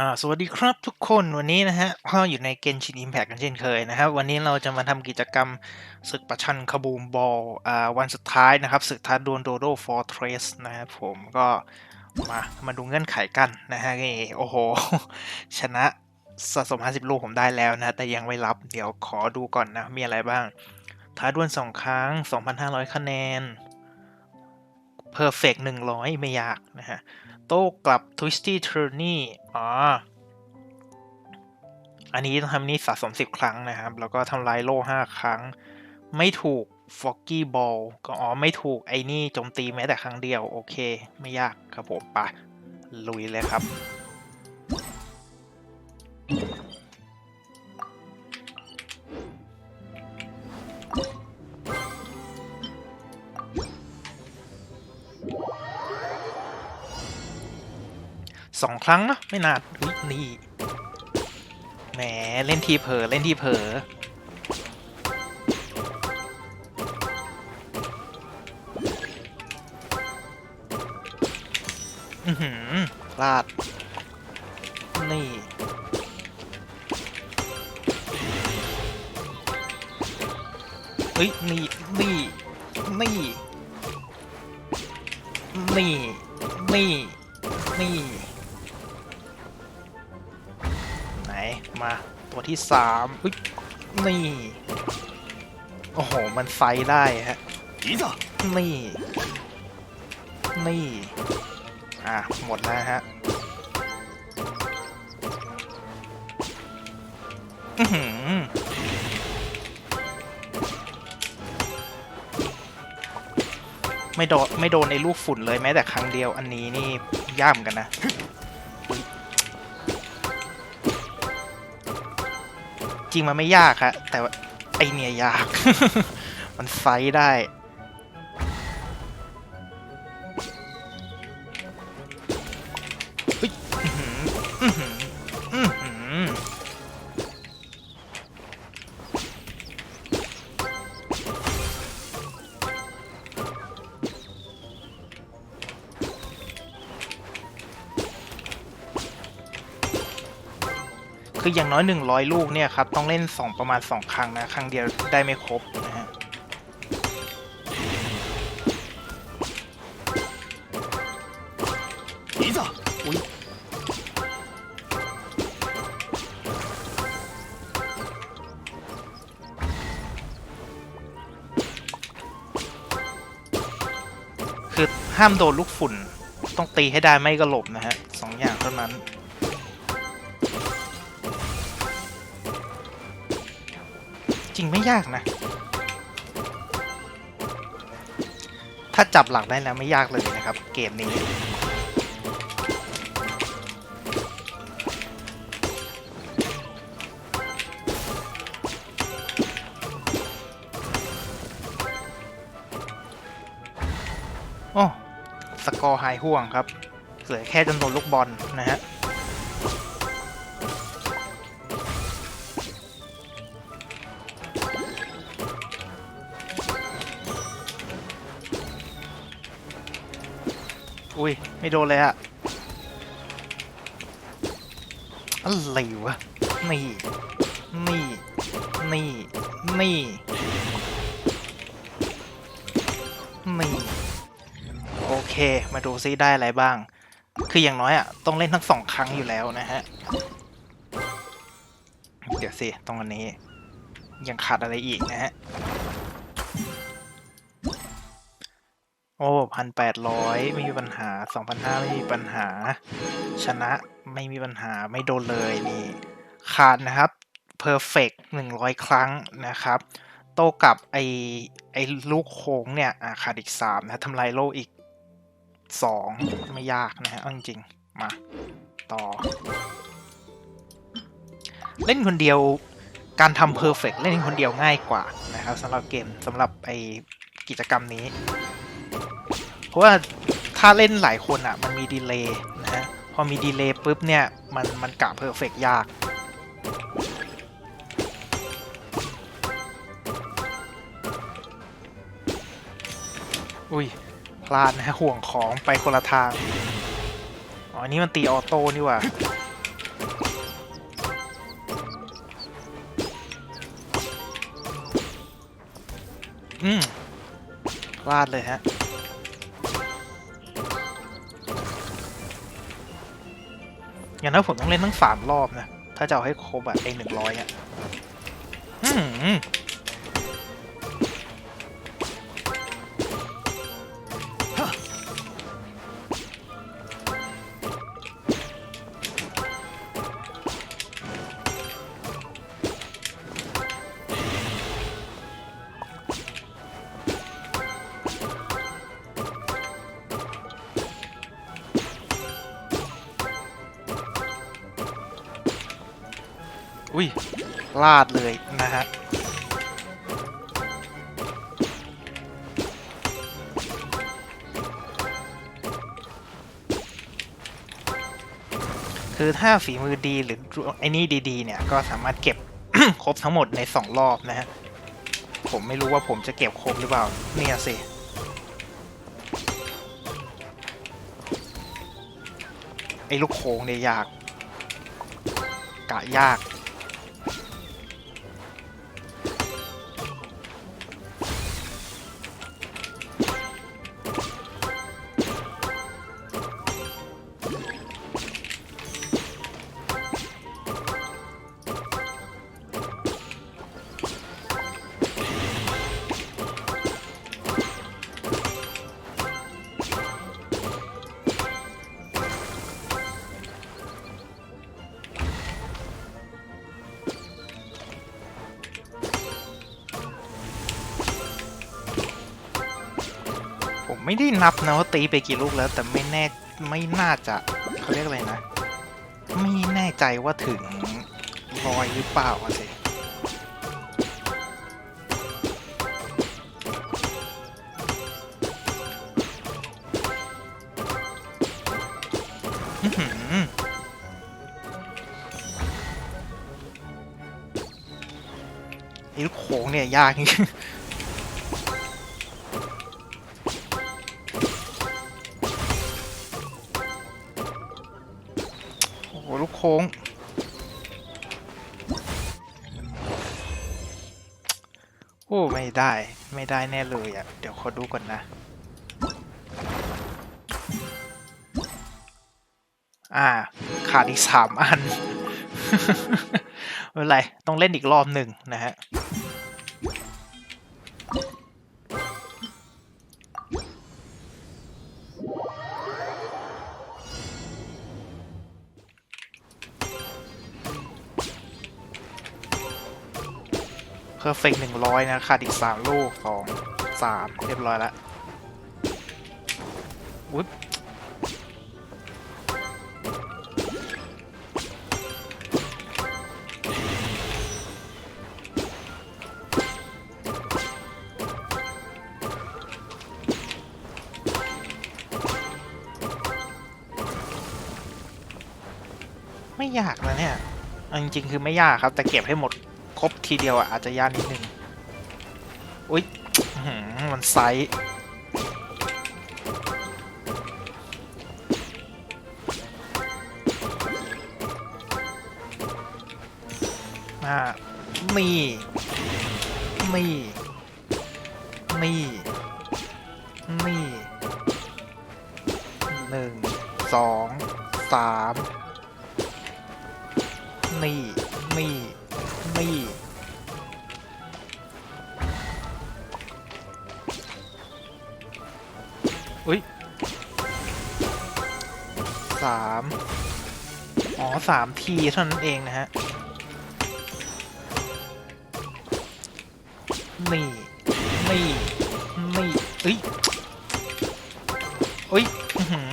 อ่าสวัสดีครับทุกคนวันนี้นะฮะก็อยู่ในเกนชินอิมแพกกันเช่นเคยนะครับ วันนี้เราจะมาทำกิจกรรมศึกประชันคบูมบอลอ่าวันสุดท้ายนะครับศึกท้าดวลโดโดฟอร์เทรสนะครับผมก็มามาดูเงื่อนไขกันนะฮะนี่โอ้โห ชนะสะสม 50 ลูกผมได้แล้วนะ แต่ยังไม่รับเดี๋ยวขอดูก่อนนะ มีอะไรบ้าง ท้าดวลสองครั้ง 2,500 คะแนน Perfect 100 ไม่ยากนะฮะ โต้กลับ Twisty turny อ๋อ อันนี้ต้องทำนี้สะสม 10 ครั้งนะครับ แล้วก็ทำลายโล่ 5 ครั้ง ไม่ถูก Foggy Ball ก็อ๋อ ไม่ถูกไอ้นี่โจมตีแม้แต่ครั้งเดียว โอเค ไม่ยากครับผมไปะลุยเลยครับ ครั้งนะไม่นานอุ๊ยนี่แหมเล่นทีเผลอเล่นทีเผลออือหือพลาด นี่ เฮ้ย นี่ นี่ นี่ นี่ นี่ นี่ มาตัวที่สามอุ๊ยนี่ โอ้โห มันไฟได้ฮะいざนี่ นี่ อะ หมดแล้วฮะอือหือไม่โดนไม่โดนในลูกฝุ่นเลยแม้แต่ครั้งเดียวอันนี้นี่ย่ามอนกันนะ จริงมันไม่ยากครับแต่ว่าไอเนี่ยยาก มันไฟท์ได้ คืออย่างน้อย 100 ลูกเนี่ยครับ ต้องเล่น 2 ประมาณ 2 ครั้งนะ ครั้งเดียวได้ไม่ครบนะฮะいざอุ๊ยคือห้ามโดนลูกฝุ่น ต้องตีให้ได้ไม่ก็หลบนะฮะสองอย่างเท่านั้น ริงไม่ยากนะ ถ้าจับหลักได้แล้วไม่ยากเลยนะครับ เกมนี้ โอ้ สกอร์หายห่วงครับ เหลือแค่จำนวนลูกบอลนะฮะ ไม่โดนเลยอะอะไรวะ นี่ นี่ นี่ นี่ นี่ โอเค มาดูซิได้อะไรบ้าง คืออย่างน้อยอะ ต้องเล่นทั้งสองครั้งอยู่แล้วนะฮะ เดี๋ยวสิ ตรงอันนี้ ยังขาดอะไรอีกนะฮะ โอ้พันแปดร้อยไม่มีปัญหาสองพันห้าไม่มีปัญหา ชนะไม่มีปัญหาไม่โดนเลยนี่ ขาดนะครับ perfect หนึ่งร้อยครั้งนะครับ โต้กลับไอไอลูกโค้งเนี่ยขาดอีกสามนะทำลายโลกอีกสองไม่ยากนะฮะจริงๆ มาต่อ เล่นคนเดียวการทำ perfect เล่นคนเดียวง่ายกว่านะครับสำหรับเกมสำหรับไอกิจกรรมนี้ เพราะว่าถ้าเล่นหลายคนอะ่ะ มันมีดีเลย์นะะพอมีดีเลย์ปุ๊บเนี่ย มันมันกะเพอร์เฟกยาก อุ้ย พลาดนะห่วงของไปคนละทาง อ๋อ นี่มันตีออโต้นี่ว่าอืม พลาดเลยฮะ อย่างนั้นผมต้องเล่นทั้งสามรอบนะ ถ้าจะเอาให้ครบอะไอหนึ่งร้อยอะ อืมอุ้ยพลาดเลยนะฮะคือถ้าฝีมือดีหรือไอ้นี่ดีๆ เนี่ยก็สามารถเก็บ ครบทั้งหมดในสองรอบนะฮะ ผมไม่รู้ว่าผมจะเก็บครบหรือเปล่า เนี่ยสิ ไอ้ลูกโค้งเนี่ยยาก กะยาก ไม่ได้นับนะว่าตีไปกี่ลูกแล้ว แต่ไม่แน่ไม่น่าจะเขาเรียกอะไรนะ ไม่แน่ใจว่าถึงรอยหรือเปล่าสิไอ้ลูกโค้งเนี่ยยากจริง ลูกโค้ง โอ้ ไม่ได้ ไม่ได้แน่เลยอะ เดี๋ยวขอดูก่อนนะ อ่า ขาดอีกสามอัน ไม่เป็นไร ต้องเล่นอีกรอบหนึ่งนะฮะ อร์เฟกหนึ่งร้อยนะขาดอีกสามลูกสองสามเรียบร้อยแล้วอุ๊ยไม่ยากนะเนี่ยจริงๆคือไม่ยากครับ แต่เก็บให้หมด ครบทีเดียวอะอาจจะยากนิดนึงอุ๊ยมันไซส์อ่ามีมีมีมีหนึ่งสองสามนี่นี่นี่ามอ๋อสามทีเท่านั้นเองนะฮะ นี่ นี่ นี่เอ้ยเอ้ยอื้อหือ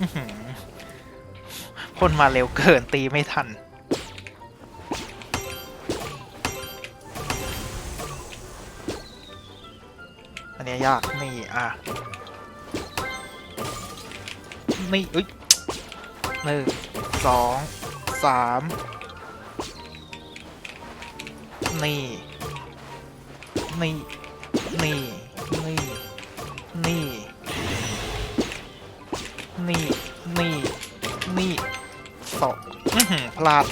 อือหือพ่นมาเร็วเกินตีไม่ทันอันนี้ยยาก นี่ อะ นี่อุ้ยหนึ่งสองสามนี่นี่นี่นี่นี่นี่นี่นี่สองพลาด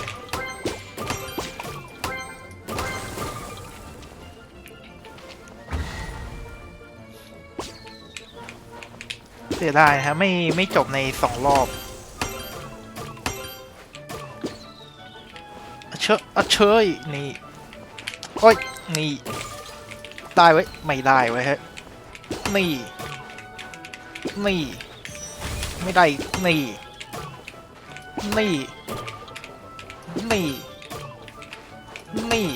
เสียดายฮะไม่ไม่จบในสองรอบอะเชอะอะเชยนี่โอ้ยนี่ได้ไว้ไม่ได้ไว้ฮะนี่นี่ไม่ได้นี่นี่นี่นี่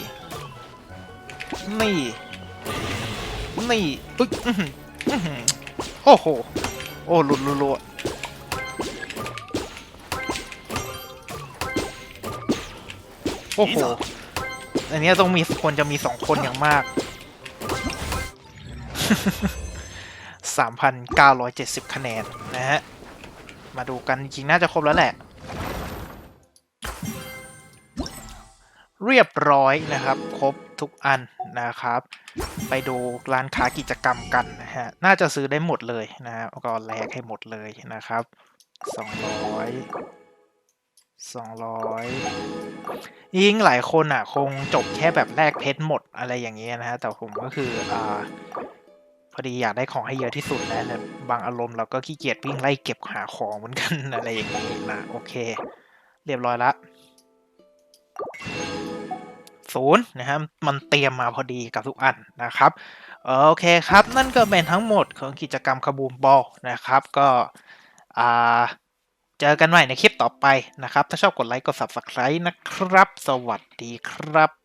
นี่นี่อุ๊ยโอ้โห โอ้หลุดรัวโอ้โห อันนี้ต้องมีคนจะมีสองคนอย่างมาก3,970 คะแนน นะฮะ มาดูกันจริงน่าจะครบแล้วแหละ รียบร้อยนะครับ ครบทุกอันนะครับ ไปดูร้านค้ากิจกรรมกันนะฮะน่าจะซื้อได้หมดเลยนะฮะก็แลกให้หมดเลยนะครับ200 200ยิ่งหลายคนอะ คงจบแค่แบบแลกเพชรหมดอะไรอย่างเงี้ยนะฮะแต่ผมก็คืออ่าพอดีอยากได้ของให้เยอะที่สุดนะแต่บางอารมณ์เราก็ขี้เกียจวิ่งไล่เก็บหาของเหมือนกันอะไรอย่างนี้นะโอเค เรียบร้อยละ 0นะฮะครับมันเตรียมมาพอดีกับทุกอันนะครับโอเคครับนั่นก็เป็นทั้งหมดของกิจกรรมขบูมบอลนะครับก็อ่าเจอกันใหม่ในคลิปต่อไปนะครับ ถ้าชอบกดไลค์กด subscribe นะครับ สวัสดีครับ